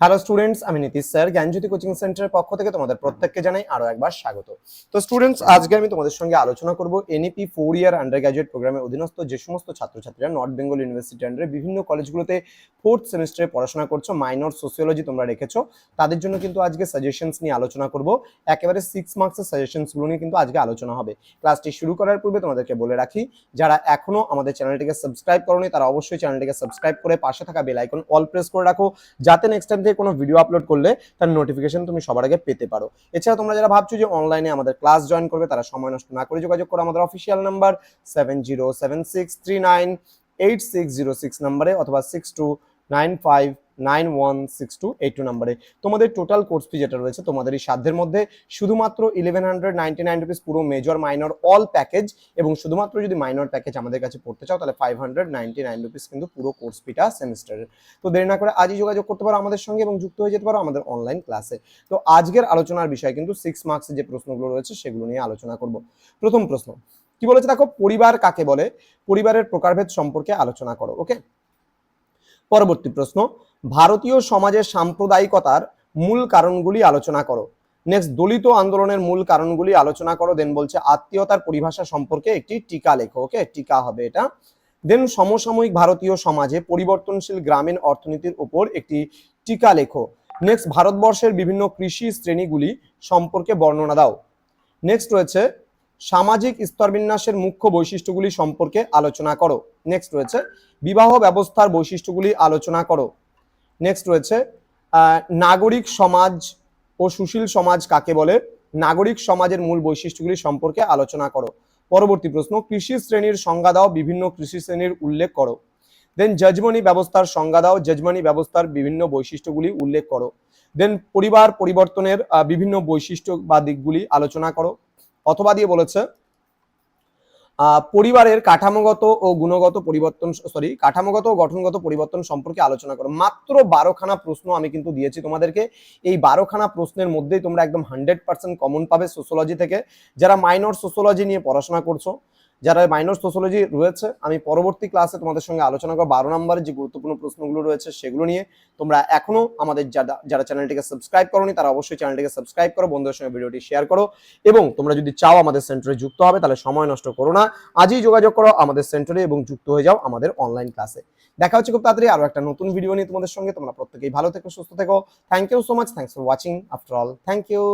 Hello students আমি Nitish sir. জ্ঞানজ্যোতি coaching সেন্টারের পক্ষ থেকে তোমাদের প্রত্যেককে জানাই আরও একবার স্বাগত। তো স্টুডেন্টস আজকে আমি তোমাদের সঙ্গে আলোচনা করব NEP four year under graduate প্রোগ্রামের অধীনস্থ যে সমস্ত ছাত্রছাত্রীরা নর্থ বেঙ্গল ইউনিভার্সিটি আন্ডারে বিভিন্ন কলেজগুলোতে ফোর্থ সেমিস্টারে পড়াশোনা করছ মাইনর সোসিওলজি তোমরা রেখেছো, তাদের জন্য কিন্তু আজকে সাজেশনস নিয়ে আলোচনা করব। একেবারে সিক্স মার্কসের সাজেশনসগুলো নিয়ে কিন্তু আজকে আলোচনা হবে। ক্লাসটি শুরু করার পূর্বে তোমাদেরকে বলে রাখি, যারা এখনও আমাদের চ্যানেলটিকে সাবস্ক্রাইব করোনি, তারা অবশ্যই চ্যানেলটিকে সাবস্ক্রাইব করে পাশে থাকা বেল আইকন অল প্রেস করে রাখো, যাতে নেক্সট টাইম থেকে কোনো ভিডিও আপলোড করলে তার নোটিফিকেশন তুমি সবার আগে পেতে পারো। এছাড়া তোমরা যারা ভাবছ যে অনলাইনে আমাদের ক্লাস জয়েন করবে, তারা সময় নষ্ট না করে যোগাযোগ করো আমাদের official number seven zero seven six three nine eight six zero six নাম্বারে অথবা six two nine five nine one six two eight two নাম্বারে তোমাদের টোটাল কোর্স ফি যেটা রয়েছে, তোমাদের এই সাধ্যের মধ্যে শুধুমাত্র eleven hundred ninety nine rupees পুরো মেজর মাইনর অল প্যাকেজ এবং শুধুমাত্র যদি মাইনর প্যাকেজ আমাদের কাছে পড়তে চাও, তাহলে five hundred ninety nine rupees কিন্তু পুরো কোর্স ফিটা সেমিস্টারের তো দেরি না করে আজই যোগাযোগ করতে পারো আমাদের সঙ্গে এবং যুক্ত হয়ে যেতে পারো আমাদের অনলাইন ক্লাসে তো আজকের আলোচনার বিষয় কিন্তু সিক্স মার্কসের যে প্রশ্নগুলো রয়েছে, সেগুলো নিয়ে আলোচনা করব। প্রথম প্রশ্ন, কি বলেছে দেখো? পরিবার কাকে বলে? পরিবারের প্রকারভেদ সম্পর্কে আলোচনা করো ওকে পরবর্তী প্রশ্ন ভারতীয় সমাজের সাম্প্রদায়িকতার মূল কারণগুলি আলোচনা করো। নেক্সট দলিত আন্দোলনের মূল কারণগুলি আলোচনা করো দেন বলছে আত্মীয়তার পরিভাষা সম্পর্কে একটি টিকা লেখো ওকে টিকা হবে এটা। দেন সমসাময়িক ভারতীয় সমাজে পরিবর্তনশীল গ্রামীণ অর্থনীতির উপর একটি টিকা লেখো। নেক্সট ভারতবর্ষের বিভিন্ন কৃষি শ্রেণীগুলি সম্পর্কে বর্ণনা দাও। নেক্সট রয়েছে, সামাজিক স্তরবিন্যাসের মুখ্য বৈশিষ্ট্যগুলি সম্পর্কে আলোচনা করো। নেক্সট রয়েছে, বিবাহ ব্যবস্থার বৈশিষ্ট্যগুলি আলোচনা করো। নেক্সট রয়েছে নাগরিক সমাজ ও সুশীল সমাজ কাকে বলে? নাগরিক সমাজের মূল বৈশিষ্ট্যগুলি সম্পর্কে আলোচনা করো। পরবর্তী প্রশ্ন, কৃষি শ্রেণির সংজ্ঞা দাও, বিভিন্ন কৃষি শ্রেণির উল্লেখ করো। দেন জজমনি ব্যবস্থার সংজ্ঞা দাও জজমনি ব্যবস্থার বিভিন্ন বৈশিষ্ট্যগুলি উল্লেখ করো। দেন পরিবার পরিবর্তনের বিভিন্ন বৈশিষ্ট্য বা দিকগুলি আলোচনা করো। অথবা দিয়ে বলেছে পরিবারের কাঠামোগত ও গুণগত পরিবর্তন সরি কাঠামোগত ও গঠনগত পরিবর্তন সম্পর্কে আলোচনা করো। মাত্র বারোখানা প্রশ্ন আমি কিন্তু দিয়েছি তোমাদেরকে। এই বারোখানা প্রশ্নের মধ্যেই তোমরা একদম হান্ড্রেড পার্সেন্ট কমন পাবে সোশ্যোলজি থেকে। যারা মাইনর সোশ্যোলজি নিয়ে পড়াশোনা করছ যারা মাইনর সোশ্যোলজি রয়েছে, আমি পরবর্তী ক্লাসে তোমাদের সঙ্গে আলোচনা করব। বারো নম্বরের যে গুরুত্বপূর্ণ প্রশ্নগুলো রয়েছে, সেগুলো নিয়ে তোমরা এখনও আমাদের যারা যারা চ্যানেলটিকে সাবস্ক্রাইব করোনি, তারা অবশ্যই চ্যানেলটিকে সাবস্ক্রাইব করো, বন্ধুদের সঙ্গে ভিডিওটি শেয়ার করো, এবং তোমরা যদি চাও আমাদের সেন্টারে যুক্ত হবে, তাহলে সময় নষ্ট করো না। আজই যোগাযোগ করো আমাদের সেন্টারে এবং যুক্ত হয়ে যাও আমাদের অনলাইন ক্লাসে দেখা হচ্ছে খুব তাড়াতাড়ি আরও একটা নতুন ভিডিও নিয়ে তোমাদের সঙ্গে। তোমরা প্রত্যেকেই ভালো থেকো, সুস্থ থেকো। Thank you so much thanks for watching after all thank you